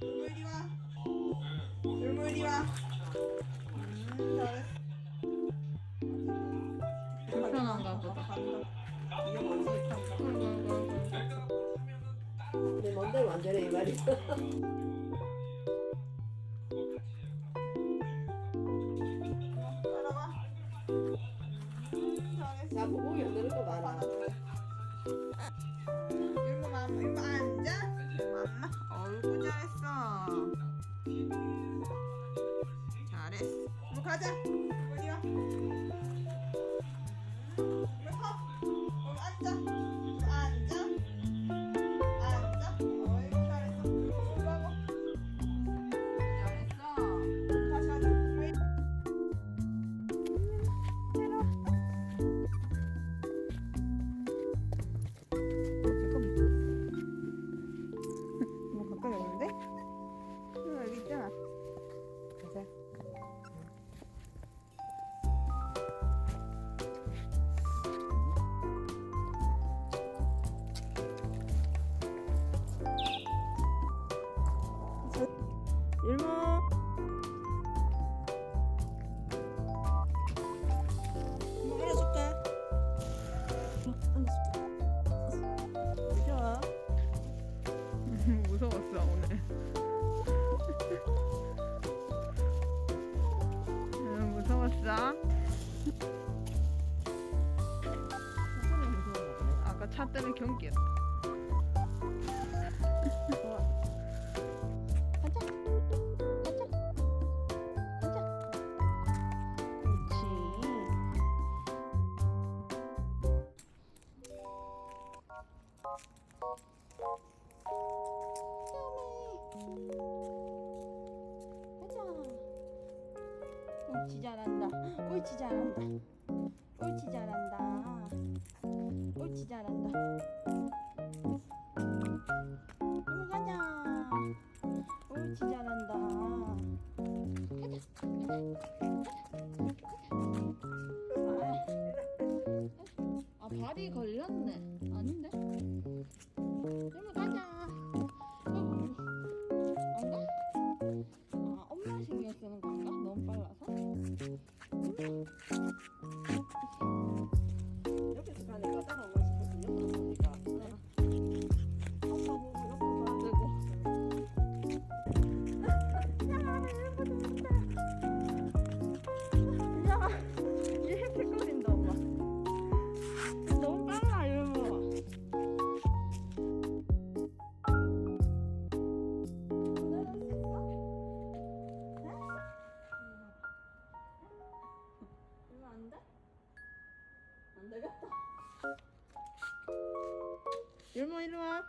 이리 와. 이리 와. 음, 잘했어. 음, 앉아. 맘마. 가자. 좋아. 무서웠어 오늘. 응, 무서웠어. 아까 차 때문에 경기였다. 옳지 잘한다. 옳지 잘한다. 옳지 잘한다. 옳지 잘한다. 이리 가자. 옳지 잘한다. 아 발이 걸렸네. 아닌데? 이모 가자. 어, 안 가? 아 엄마 신경 쓰는 건 Thank you. 안 되겠다. 율무 이리 와.